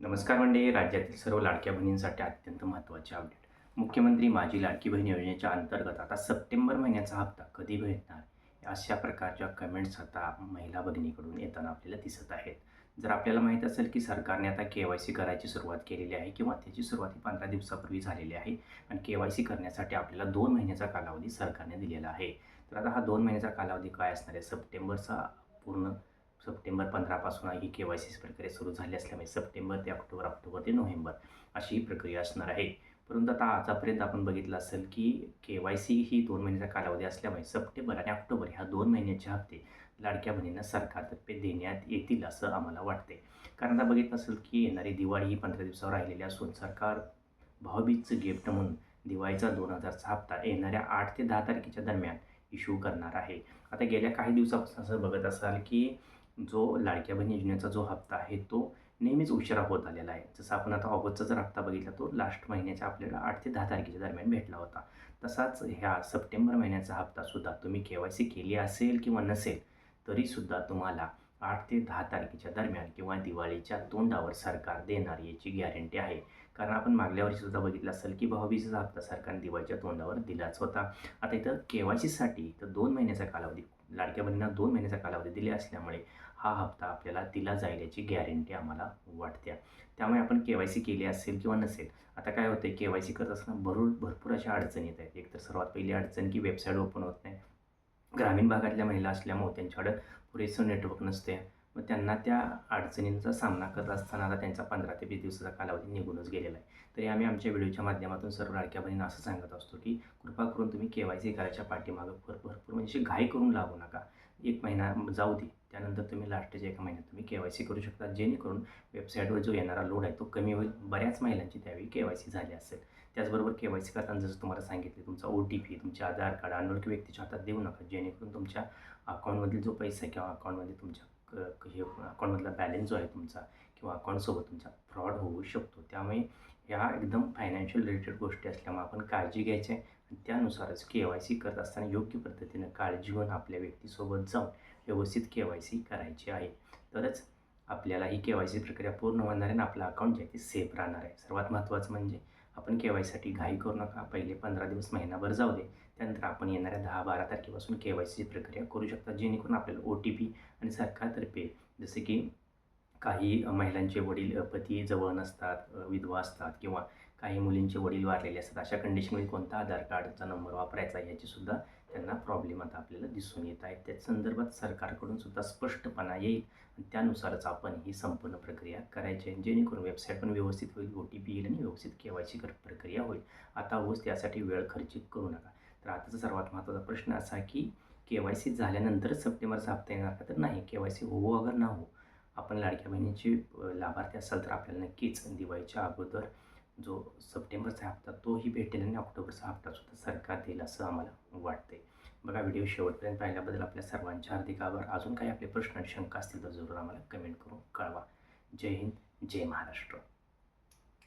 नमस्कार मंडळी राज्यातील सर्व लाडक्या बहिणींसाठी अत्यंत महत्त्वाचे अपडेट मुख्यमंत्री माझी लाडकी बहीण योजनेच्या अंतर्गत आता सप्टेंबर महिन्याचा हप्ता कधी भेटणार? अशा प्रकारच्या कमेंट्स आता महिला भगिनीकडून येताना आपल्याला दिसत आहेत. जर आपल्याला माहीत असेल की सरकारने आता के वाय सी करायची सुरुवात केलेली आहे किंवा त्याची सुरुवात ही पंधरा दिवसापूर्वी झालेली आहे आणि के वाय सी करण्यासाठी आपल्याला दोन महिन्याचा कालावधी सरकारने दिलेला आहे. तर आता हा दोन महिन्याचा कालावधी काय असणार आहे? सप्टेंबरचा पूर्ण सप्टेंबर पंधरापासून ही के वाय सी प्रक्रिया सुरू झाली असल्यामुळे सप्टेंबर ते ऑक्टोबर ऑक्टोबर ते नोव्हेंबर अशी ही प्रक्रिया असणार आहे. परंतु आता आतापर्यंत आपण बघितलं असेल की के वाय सी ही दोन महिन्याचा कालावधी असल्यामुळे सप्टेंबर आणि ऑक्टोबर ह्या दोन महिन्याचे हप्ते लाडक्या बहिणींना सरकारतर्फे देण्यात येतील असं आम्हाला वाटते कारण आता बघितलं असेल की येणारी दिवाळी ही पंधरा दिवसावर राहिलेली असून सरकार भाऊबीजचं गिफ्ट म्हणून दिवाळीचा दोन हजारचा हप्ता येणाऱ्या आठ ते दहा तारखेच्या दरम्यान इश्यू करणार आहे. आता गेल्या काही दिवसापासून असं बघत असाल की जो लाडक्या बहीण योजनेचा जो हप्ता आहे तो नेहमीच उशिरा होत आलेला आहे. जसं आपण आता ऑगस्टचा जर हप्ता बघितला तो लास्ट महिन्याच्या आपल्याला आठ ते दहा तारखेच्या दरम्यान भेटला होता. तसाच ह्या सप्टेंबर महिन्याचा हप्तासुद्धा तुम्ही के वाय सी केली असेल किंवा नसेल तरीसुद्धा तुम्हाला आठ ते दहा तारखेच्या दरम्यान किंवा दिवाळीच्या तोंडावर सरकार देणार याची गॅरंटी आहे. कारण आपण मागल्या वर्षीसुद्धा बघितलं असेल की भाऊबीजेचा हप्ता सरकारने दिवाळीच्या तोंडावर दिलाच होता. आता इथं के वाय सीसाठी तर दोन महिन्याचा कालावधी लाडक्या बहिणींना दोन महिन्याचा कालावधी दिले असल्यामुळे हा हप्ता आपल्याला दिला जाईल याची गॅरंटी आम्हाला वाटते. त्यामुळे आपण के वाय सी केली असेल किंवा नसेल आता काय होतं के वाय सी करत असताना भरपूर भरपूर अशा अडचणी येत आहेत. एक तर सर्वात पहिली अडचण की वेबसाईट ओपन होत नाही. ग्रामीण भागातल्या महिला असल्यामुळे त्यांच्याकडं पुरेसं नेटवर्क नसते मग त्यांना त्या अडचणींचा सामना करत असताना आता त्यांचा पंधरा ते वीस दिवसाचा कालावधी निघूनच गेलेला आहे. तरी आम्ही आमच्या व्हिडिओच्या माध्यमातून सर्व लाडक्या बहिणींना असं सांगत असतो की कृपा करून तुम्ही के वाय सी करायच्या पाठीमागं भर भरपूर म्हणजे घाई करून लागू नका. एक महिना जाऊ दे. त्यानंतर तुम्ही लास्टच्या एका महिन्यात तुम्ही के वाय सी करू शकता. जेणेकरून वेबसाईटवर जो येणारा लोड आहे तो कमी होईल. बऱ्याच महिलांची त्यावेळी के वाय सी झाली असेल. त्याचबरोबर के वाय सी करताना जसं तुम्हाला सांगितले तुमचा ओ टी पी तुमचे आधार कार्ड अनोळखी व्यक्तीच्या हातात देऊ नका. जेणेकरून तुमच्या अकाउंटमधील जो पैसा आहे किंवा अकाउंटमध्ये तुमच्या हे अकाउंटमधला बॅलन्स जो आहे तुमचा किंवा अकाउंटसोबत तुमचा फ्रॉड होऊ शकतो. त्यामुळे ह्या एकदम फायनान्शियल रिलेटेड गोष्टी असल्यामुळे आपण काळजी घ्यायची आहे. आणि त्यानुसारच के वाय सी करत असताना योग्य पद्धतीनं काळजी घेऊन आपल्या व्यक्तीसोबत जाऊन व्यवस्थित के वाय सी करायची आहे. तरच आपल्याला ही के वाय सी प्रक्रिया पूर्ण होणार आहे आणि आपलं अकाउंट जे आहे ते सेफ राहणार आहे. सर्वात महत्त्वाचं म्हणजे आपण के वाय सीसाठी घाई करू नका. पहिले पंधरा दिवस महिनाभर जाऊ दे. त्यानंतर आपण येणाऱ्या दहा बारा तारखेपासून के वाय सीची प्रक्रिया करू शकता. जेणेकरून आपल्याला ओ टी पी आणि सरकारतर्फे जसे की काही महिलांचे वडील पती जवळ नसतात विधवा असतात किंवा काही मुलींचे वडील वारलेले असतात अशा कंडिशनमध्ये कोणता आधार कार्डचा नंबर वापरायचा याचीसुद्धा त्यांना प्रॉब्लेम आता आपल्याला दिसून येत आहेत त्या संदर्भात सरकारकडून सुद्धा स्पष्टपणा येईल आणि त्यानुसारच आपण ही संपूर्ण प्रक्रिया करायची आहे. जेणेकरून वेबसाईट पण व्यवस्थित होईल ओ टी पी येईल आणि व्यवस्थित के वाय सी प्रक्रिया होईल. आता होस त्यासाठी वेळ खर्चित करू नका. तर आताचा सर्वात महत्त्वाचा प्रश्न असा की के वाय सी झाल्यानंतरच सप्टेंबरचा हप्ता येणार का? तर नाही के वाय सी हो अगर ना हो आपण लाडक्या बहिणीची लाभार्थी असाल तर आपल्याला नक्कीच दिवाळीच्या अगोदर जो सप्टेंबरचा हप्ता तोही भेटेल आणि ऑक्टोबरचा हप्तासुद्धा सरकार देईल असं आम्हाला वाटते बघा व्हिडिओ शेवटपर्यंत पाहिल्याबद्दल आपल्या सर्वांच्या हार्दिक आभार. अजून काही आपले प्रश्न शंका असतील तर जरूर आम्हाला कमेंट करून कळवा. जय हिंद जय महाराष्ट्र.